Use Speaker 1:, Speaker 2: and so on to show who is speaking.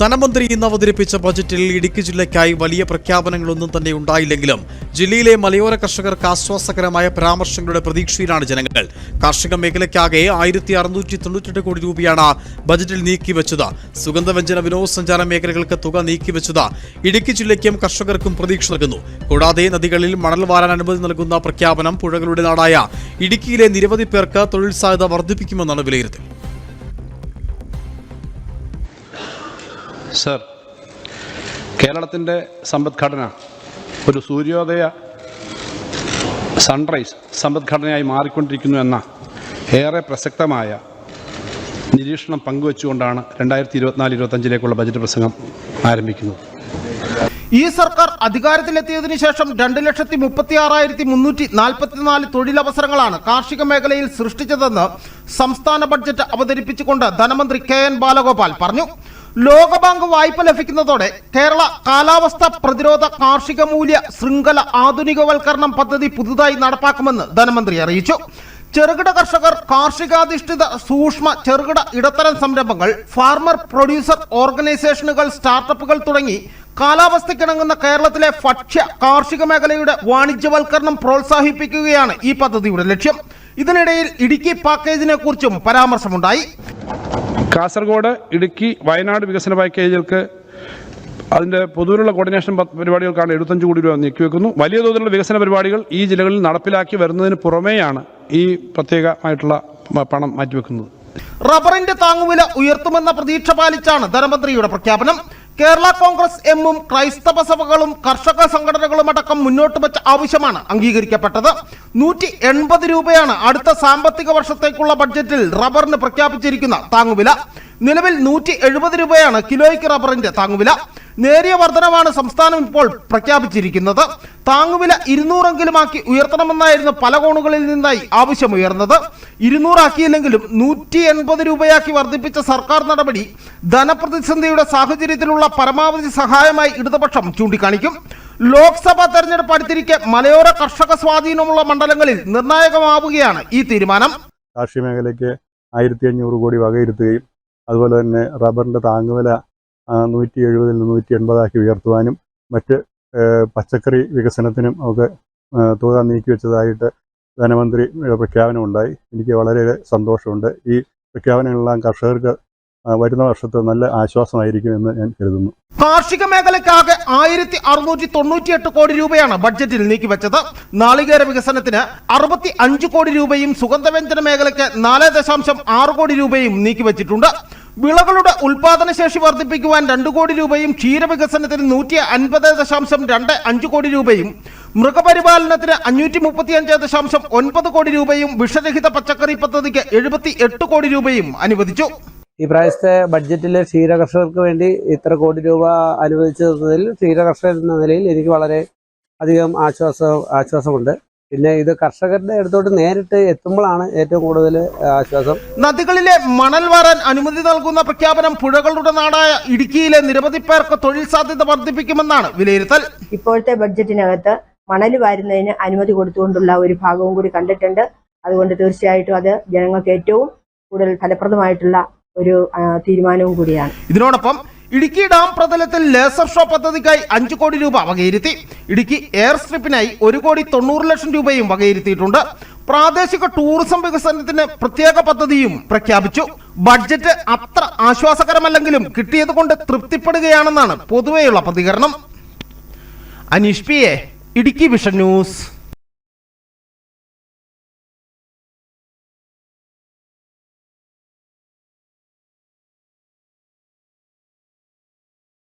Speaker 1: ധനമന്ത്രി ഇന്ന് അവതരിപ്പിച്ച ബജറ്റിൽ ഇടുക്കി ജില്ലയ്ക്കായി വലിയ പ്രഖ്യാപനങ്ങളൊന്നും തന്നെ ഉണ്ടായില്ലെങ്കിലും ജില്ലയിലെ മലയോര കർഷകർക്ക് ആശ്വാസകരമായ പരാമർശങ്ങളുടെ പ്രതീക്ഷയിലാണ് ജനങ്ങൾ. കാർഷിക മേഖലയ്ക്കാകെ ആയിരത്തി അറുന്നൂറ്റി തൊണ്ണൂറ്റെട്ട് കോടി രൂപയാണ് ബജറ്റിൽ നീക്കിവെച്ചത്. സുഗന്ധവ്യഞ്ജന വിനോദസഞ്ചാര മേഖലകൾക്ക് തുക നീക്കിവെച്ചത് ഇടുക്കി ജില്ലയ്ക്കും കർഷകർക്കും പ്രതീക്ഷ നൽകുന്നു. കൂടാതെ നദികളിൽ മണൽ വാരാൻ അനുമതി നൽകുന്ന പ്രഖ്യാപനം പുഴകളുടെ നാടായ ഇടുക്കിയിലെ നിരവധി പേർക്ക് തൊഴിൽ സാധ്യത വർദ്ധിപ്പിക്കുമെന്നാണ് വിലയിരുത്തൽ.
Speaker 2: സർ കേരളത്തിന്റെ സമ്പദ്ഘടന ഒരു സൂര്യോദയ സൺറൈസ് സമ്പദ്ഘടനയായി മാറിക്കൊണ്ടിരിക്കുന്നു എന്ന ഏറെ പ്രസക്തമായ നിരീക്ഷണം പങ്കുവച്ചുകൊണ്ടാണ് രണ്ടായിരത്തി ഇരുപത്തിനാല് ഇരുപത്തഞ്ചിലേക്കുള്ള ബജറ്റ് പ്രസംഗം ആരംഭിക്കുന്നത്.
Speaker 3: ഈ സർക്കാർ അധികാരത്തിലെത്തിയതിനു ശേഷം രണ്ട് ലക്ഷത്തി മുപ്പത്തി ആറായിരത്തി മുന്നൂറ്റി നാൽപ്പത്തിനാല് തൊഴിലവസരങ്ങളാണ് കാർഷിക മേഖലയിൽ സൃഷ്ടിച്ചതെന്ന് സംസ്ഥാന ബഡ്ജറ്റ് അവതരിപ്പിച്ചുകൊണ്ട് ധനമന്ത്രി കെ എൻ ബാലഗോപാൽ പറഞ്ഞു. ലോകബാങ്ക് വായ്പ ലഭിക്കുന്നതോടെ കേരള കാലാവസ്ഥ പ്രതിരോധ കാർഷിക മൂല്യ ശൃംഖല ആധുനികവൽക്കരണം പദ്ധതി പുതുതായി നടപ്പാക്കുമെന്ന് ധനമന്ത്രി അറിയിച്ചു. ചെറുകിട കർഷകർ കാർഷികാധിഷ്ഠിത സൂക്ഷ്മ ചെറുകിട ഇടത്തരം സംരംഭങ്ങൾ ഫാർമർ പ്രൊഡ്യൂസർ ഓർഗനൈസേഷനുകൾ സ്റ്റാർട്ടപ്പുകൾ തുടങ്ങി കാലാവസ്ഥയ്ക്കിണങ്ങുന്ന കേരളത്തിലെ ഭക്ഷ്യ കാർഷിക മേഖലയുടെ വാണിജ്യവൽക്കരണം പ്രോത്സാഹിപ്പിക്കുകയാണ് ഈ പദ്ധതിയുടെ ലക്ഷ്യം. ഇതിനിടയിൽ ഇടുക്കി പാക്കേജിനെ കുറിച്ചും പരാമർശമുണ്ടായി.
Speaker 2: കാസർഗോഡ് ഇടുക്കി വയനാട് വികസന പാക്കേജുകൾക്ക് അതിന്റെ പൊതുവിലുള്ള കോർഡിനേഷൻ പരിപാടികൾക്കാണ് എഴുപത്തഞ്ച് കോടി രൂപ നീക്കിവെക്കുന്നു വലിയ തോതിലുള്ള വികസന പരിപാടികൾ ഈ ജില്ലകളിൽ നടപ്പിലാക്കി വരുന്നതിന് പുറമേയാണ് ഈ പ്രത്യേകമായിട്ടുള്ള പണം മാറ്റിവെക്കുന്നത്.
Speaker 3: റബ്ബറിന്റെ താങ്ങുവില ഉയർത്തുമെന്ന പ്രതീക്ഷ പാലിച്ചാണ് ധനമന്ത്രിയുടെ പ്രഖ്യാപനം. കേരള കോൺഗ്രസ് എമ്മും ക്രൈസ്തവ സഭകളും കർഷക സംഘടനകളും അടക്കം മുന്നോട്ട് വെച്ച ആവശ്യമാണ് അംഗീകരിക്കപ്പെട്ടത്. നൂറ്റി എൺപത് രൂപയാണ് അടുത്ത സാമ്പത്തിക വർഷത്തേക്കുള്ള ബഡ്ജറ്റിൽ റബ്ബറിന് പ്രഖ്യാപിച്ചിരിക്കുന്ന താങ്ങുവില. നിലവിൽ നൂറ്റി എഴുപത് രൂപയാണ് കിലോയ്ക്ക് റബ്ബറിന്റെ താങ്ങുവില. നേരിയ വർധനമാണ് സംസ്ഥാനം ഇപ്പോൾ പ്രഖ്യാപിച്ചിരിക്കുന്നത്. താങ്ങുവില ഇരുന്നൂറെങ്കിലുമാക്കി ഉയർത്തണമെന്നായിരുന്നു പല കോണുകളിൽ നിന്നായി ആവശ്യമുയർന്നത്. ഇരുന്നൂറാക്കിയില്ലെങ്കിലും നൂറ്റി എൺപത് രൂപയാക്കി വർദ്ധിപ്പിച്ച സർക്കാർ നടപടി ധനപ്രതിസന്ധിയുടെ സാഹചര്യത്തിലുള്ള പരമാവധി സഹായമായി ഇടതുപക്ഷം ചൂണ്ടിക്കാണിക്കും. ലോക്സഭാ തെരഞ്ഞെടുപ്പ് അടുത്തിരിക്കെ മലയോര കർഷക സ്വാധീനമുള്ള മണ്ഡലങ്ങളിൽ നിർണായകമാവുകയാണ് ഈ തീരുമാനം.
Speaker 4: കാർഷിക മേഖലയ്ക്ക് ആയിരത്തി അഞ്ഞൂറ് കോടി വകയിരുത്തുകയും അതുപോലെ തന്നെ റബ്ബറിന്റെ താങ്ങുവില നൂറ്റി എഴുപതിൽ നിന്ന് നൂറ്റി എൺപതാക്കി ഉയർത്തുവാനും മറ്റ് പച്ചക്കറി വികസനത്തിനും ഒക്കെ തുക തുക നീക്കിവെച്ചതായിട്ട് ധനമന്ത്രി പ്രഖ്യാപനമുണ്ടായി എനിക്ക് വളരെ സന്തോഷമുണ്ട്. ഈ പ്രഖ്യാപനങ്ങളെല്ലാം കർഷകർക്ക് വരുന്ന വർഷത്തെ നല്ല ആശ്വാസമായിരിക്കും എന്ന് ഞാൻ കരുതുന്നു.
Speaker 3: കാർഷിക മേഖലയ്ക്കാകെ ആയിരത്തി അറുന്നൂറ്റി തൊണ്ണൂറ്റിയെട്ട് കോടി രൂപയാണ് ബഡ്ജറ്റിൽ നീക്കിവെച്ചത് നാളികേര വികസനത്തിന് അറുപത്തി അഞ്ച് കോടി രൂപയും സുഗന്ധവ്യഞ്ജന മേഖലയ്ക്ക് നാല് ദശാംശം ആറ് കോടി രൂപയും നീക്കിവെച്ചിട്ടുണ്ട് വിളകളുടെ ഉൽപാദനശേഷി വർദ്ധിപ്പിക്കുവാൻ രണ്ട് കോടി രൂപയും ക്ഷീരവികസനത്തിന് നൂറ്റി അൻപത് ദശാംശം രണ്ട് അഞ്ച് കോടി രൂപയും മൃഗപരിപാലനത്തിന് അഞ്ഞൂറ്റി മുപ്പത്തി അഞ്ച് ദശാംശം ഒൻപത് കോടി രൂപയും വിഷരഹിത പച്ചക്കറി പദ്ധതിക്ക് എഴുപത്തി എട്ട് കോടി രൂപയും അനുവദിച്ചു.
Speaker 5: ഈ പ്രാവശ്യത്തെ ബഡ്ജറ്റിൽ ക്ഷീരകർഷകർക്ക് വേണ്ടി ഇത്ര കോടി രൂപ അനുവദിച്ചു തന്നതിൽ ക്ഷീരകർഷകർ എന്ന നിലയിൽ എനിക്ക് വളരെ അധികം ആശ്വാസം ആശ്വാസമുണ്ട്. പിന്നെ ഇത് കർഷകരുടെ അടുത്തോട്ട് നേരിട്ട് എത്തുമ്പോഴാണ് ഏറ്റവും കൂടുതൽ ആശ്വാസം.
Speaker 3: നദികളിലെ മണൽ വാരാൻ അനുമതി നൽകുന്ന പ്രഖ്യാപനം പുഴകളുടെ നാടായ ഇടുക്കിയിലെ നിരവധി പേർക്ക് തൊഴിൽ സാധ്യത വർദ്ധിപ്പിക്കുമെന്നാണ് വിലയിരുത്തൽ.
Speaker 6: ഇപ്പോഴത്തെ ബഡ്ജറ്റിനകത്ത് മണൽ വാരുന്നതിന് അനുമതി കൊടുത്തുകൊണ്ടുള്ള ഒരു ഭാഗവും കൂടി കണ്ടിട്ടുണ്ട്. അതുകൊണ്ട് തീർച്ചയായിട്ടും അത് ജനങ്ങൾക്ക് ഏറ്റവും കൂടുതൽ ഫലപ്രദമായിട്ടുള്ള ഒരു തീരുമാനവും കൂടിയാണ്.
Speaker 3: ഇതിനോടൊപ്പം ഇടുക്കി ഡാം പ്രതലത്തിൽ ലേസർ ഷോ പദ്ധതിക്കായി അഞ്ചു കോടി രൂപ വകയിരുത്തി. ഇടുക്കി എയർ സ്ട്രിപ്പിനായി ഒരു കോടി തൊണ്ണൂറ് ലക്ഷം രൂപയും വകയിരുത്തിയിട്ടുണ്ട്. പ്രാദേശിക ടൂറിസം വികസനത്തിന് പ്രത്യേക പദ്ധതിയും പ്രഖ്യാപിച്ചു. ബഡ്ജറ്റ് അത്ര ആശ്വാസകരമല്ലെങ്കിലും കിട്ടിയത് കൊണ്ട് തൃപ്തിപ്പെടുകയാണെന്നാണ് പൊതുവെയുള്ള പ്രതികരണം. Aneesh P A Idukki vision news.